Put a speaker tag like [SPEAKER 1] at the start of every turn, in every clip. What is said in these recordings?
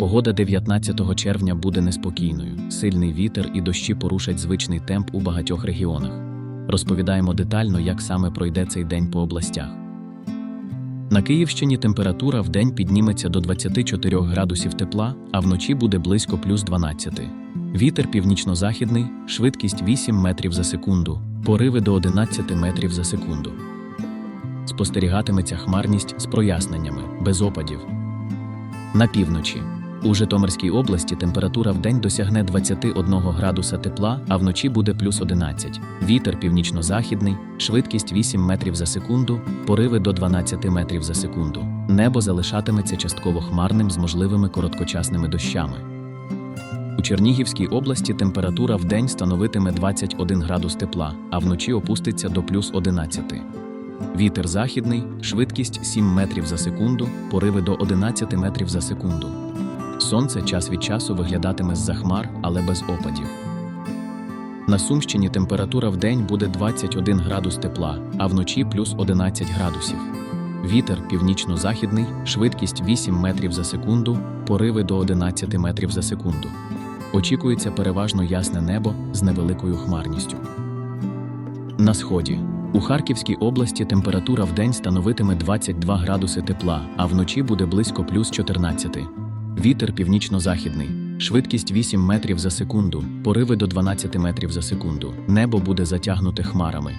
[SPEAKER 1] Погода 19 червня буде неспокійною. Сильний вітер і дощі порушать звичний темп у багатьох регіонах. Розповідаємо детально, як саме пройде цей день по областях. На Київщині температура вдень підніметься до 24 градусів тепла, а вночі буде близько плюс 12. Вітер північно-західний, швидкість 8 метрів за секунду, пориви до 11 метрів за секунду. Спостерігатиметься хмарність з проясненнями, без опадів. На півночі. У Житомирській області температура вдень досягне 21 градуса тепла, а вночі буде плюс 11. Вітер північно-західний, швидкість 8 метрів за секунду, пориви до 12 метрів за секунду. Небо залишатиметься частково хмарним з можливими короткочасними дощами. У Чернігівській області температура вдень становитиме 21 градус тепла, а вночі опуститься до плюс 11. Вітер західний, швидкість 7 метрів за секунду, пориви до 11 метрів за секунду. Сонце час від часу виглядатиме з-за хмар, але без опадів. На Сумщині температура вдень буде 21 градус тепла, а вночі плюс 11 градусів. Вітер північно-західний, швидкість 8 метрів за секунду, пориви до 11 метрів за секунду. Очікується переважно ясне небо з невеликою хмарністю. На сході. У Харківській області температура вдень становитиме 22 градуси тепла, а вночі буде близько плюс 14. Вітер північно-західний, швидкість 8 метрів за секунду, пориви до 12 метрів за секунду. Небо буде затягнуте хмарами.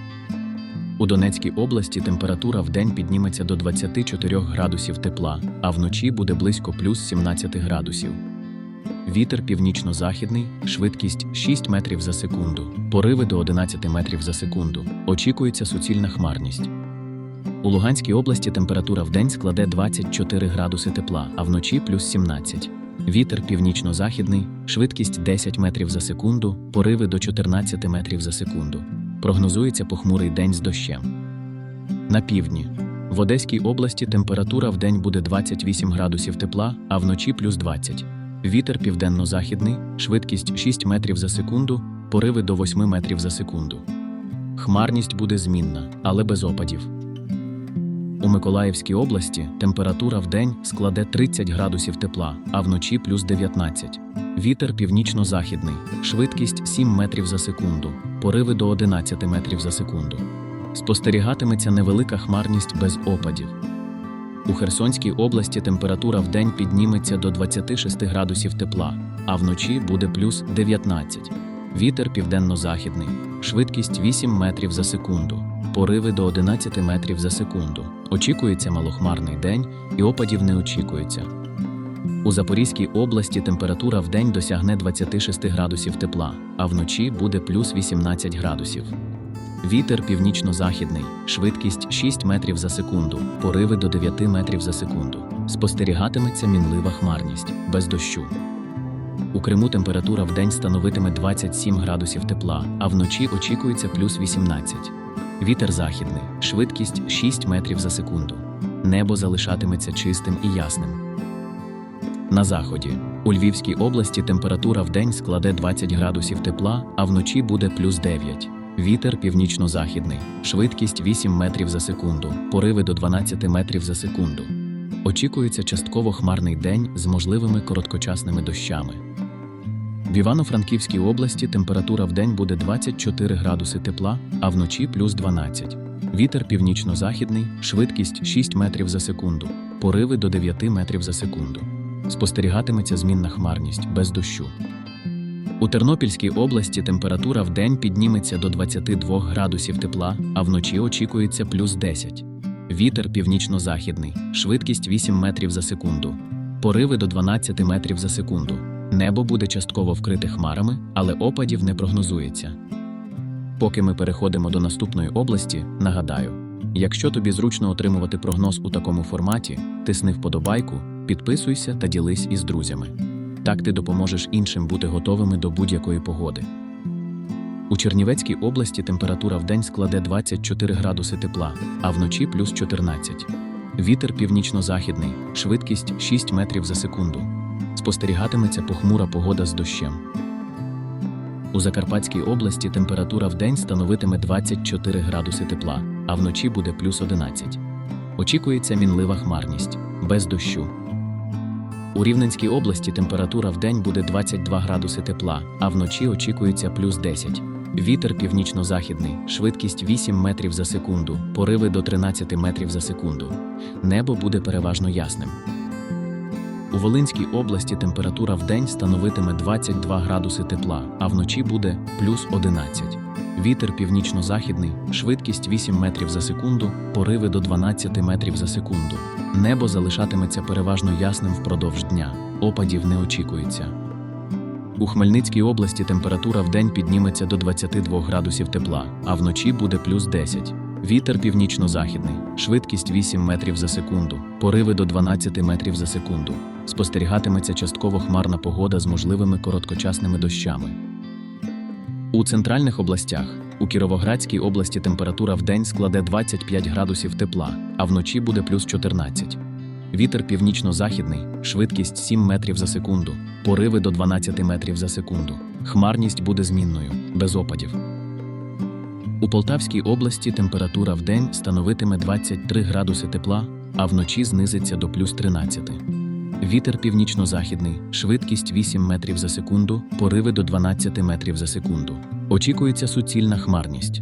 [SPEAKER 1] У Донецькій області температура вдень підніметься до 24 градусів тепла, а вночі буде близько плюс 17 градусів. Вітер північно-західний, швидкість 6 метрів за секунду, пориви до 11 метрів за секунду. Очікується суцільна хмарність. У Луганській області температура вдень складе 24 градуси тепла, а вночі плюс 17. Вітер північно-західний, швидкість 10 метрів за секунду, пориви до 14 метрів за секунду. Прогнозується похмурий день з дощем. На півдні. В Одеській області температура вдень буде 28 градусів тепла, а вночі плюс 20. Вітер південно-західний, швидкість 6 метрів за секунду, пориви до 8 метрів за секунду. Хмарність буде змінна, але без опадів. У Миколаївській області температура вдень складе 30 градусів тепла, а вночі плюс 19. Вітер північно-західний, швидкість 7 метрів за секунду, пориви до 11 метрів за секунду. Спостерігатиметься невелика хмарність без опадів. У Херсонській області температура вдень підніметься до 26 градусів тепла, а вночі буде плюс 19. Вітер південно-західний, швидкість 8 метрів за секунду, пориви до 11 метрів за секунду. Очікується малохмарний день і опадів не очікується. У Запорізькій області температура вдень досягне 26 градусів тепла, а вночі буде плюс 18 градусів. Вітер північно-західний, швидкість 6 метрів за секунду, пориви до 9 метрів за секунду. Спостерігатиметься мінлива хмарність, без дощу. У Криму температура вдень становитиме 27 градусів тепла, а вночі очікується плюс 18. Вітер західний, швидкість 6 метрів за секунду. Небо залишатиметься чистим і ясним. На заході. У Львівській області температура вдень складе 20 градусів тепла, а вночі буде плюс 9. Вітер північно-західний, швидкість 8 метрів за секунду, пориви до 12 метрів за секунду. Очікується частково хмарний день з можливими короткочасними дощами. В Івано-Франківській області температура вдень буде 24 градуси тепла, а вночі плюс 12. Вітер північно-західний, швидкість 6 метрів за секунду, пориви до 9 метрів за секунду. Спостерігатиметься змінна хмарність без дощу. У Тернопільській області температура вдень підніметься до 22 градусів тепла, а вночі очікується плюс 10. Вітер північно-західний, швидкість 8 метрів за секунду, пориви до 12 метрів за секунду. Небо буде частково вкрите хмарами, але опадів не прогнозується. Поки ми переходимо до наступної області, нагадаю: якщо тобі зручно отримувати прогноз у такому форматі, тисни вподобайку, підписуйся та ділись із друзями. Так ти допоможеш іншим бути готовими до будь-якої погоди. У Чернівецькій області температура вдень складе 24 градуси тепла, а вночі плюс 14. Вітер північно-західний, швидкість 6 метрів за секунду. Спостерігатиметься похмура погода з дощем. У Закарпатській області температура вдень становитиме 24 градуси тепла, а вночі буде плюс 11. Очікується мінлива хмарність, без дощу. У Рівненській області температура в день буде 22 градуси тепла, а вночі очікується плюс 10. Вітер північно-західний, швидкість 8 метрів за секунду, пориви до 13 метрів за секунду. Небо буде переважно ясним. У Волинській області температура в день становитиме 22 градуси тепла, а вночі буде плюс 11. Вітер північно-західний, швидкість 8 метрів за секунду, пориви до 12 метрів за секунду. Небо залишатиметься переважно ясним впродовж дня. Опадів не очікується. У Хмельницькій області температура в день підніметься до 22 градусів тепла, а вночі буде плюс 10. Вітер північно-західний, швидкість 8 метрів за секунду, пориви до 12 метрів за секунду. Спостерігатиметься частково хмарна погода з можливими короткочасними дощами. У центральних областях у Кіровоградській області температура в день складе 25 градусів тепла, а вночі буде плюс 14. Вітер північно-західний, швидкість 7 метрів за секунду, пориви до 12 метрів за секунду. Хмарність буде змінною, без опадів. У Полтавській області температура в день становитиме 23 градуси тепла, а вночі знизиться до плюс 13. Вітер північно-західний, швидкість 8 метрів за секунду, пориви до 12 метрів за секунду. Очікується суцільна хмарність.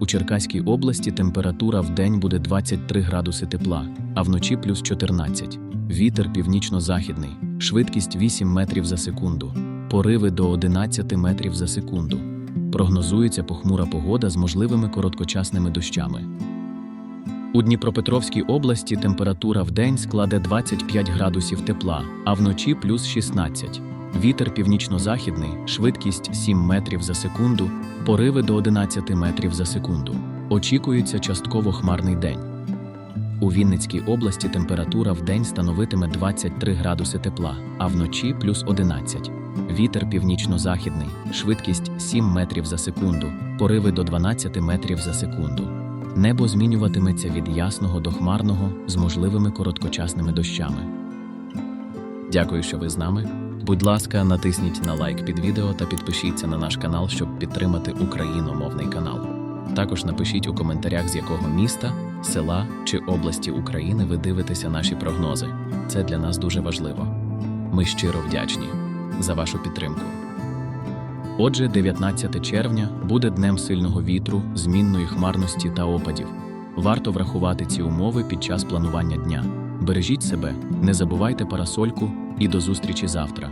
[SPEAKER 1] У Черкаській області температура в день буде 23 градуси тепла, а вночі плюс 14. Вітер північно-західний, швидкість 8 метрів за секунду, пориви до 11 метрів за секунду. Прогнозується похмура погода з можливими короткочасними дощами. У Дніпропетровській області температура в день складе 25 градусів тепла, а вночі плюс 16. Вітер північно-західний, швидкість 7 метрів за секунду, пориви до 11 метрів за секунду. Очікується частково хмарний день. У Вінницькій області температура в день становитиме 23 градуси тепла, а вночі плюс 11. Вітер північно-західний, швидкість 7 метрів за секунду, пориви до 12 метрів за секунду. Небо змінюватиметься від ясного до хмарного з можливими короткочасними дощами. Дякую, що ви з нами. Будь ласка, натисніть на лайк під відео та підпишіться на наш канал, щоб підтримати україномовний канал. Також напишіть у коментарях, з якого міста, села чи області України ви дивитеся наші прогнози. Це для нас дуже важливо. Ми щиро вдячні за вашу підтримку. Отже, 19 червня буде днем сильного вітру, змінної хмарності та опадів. Варто врахувати ці умови під час планування дня. Бережіть себе, не забувайте парасольку і до зустрічі завтра.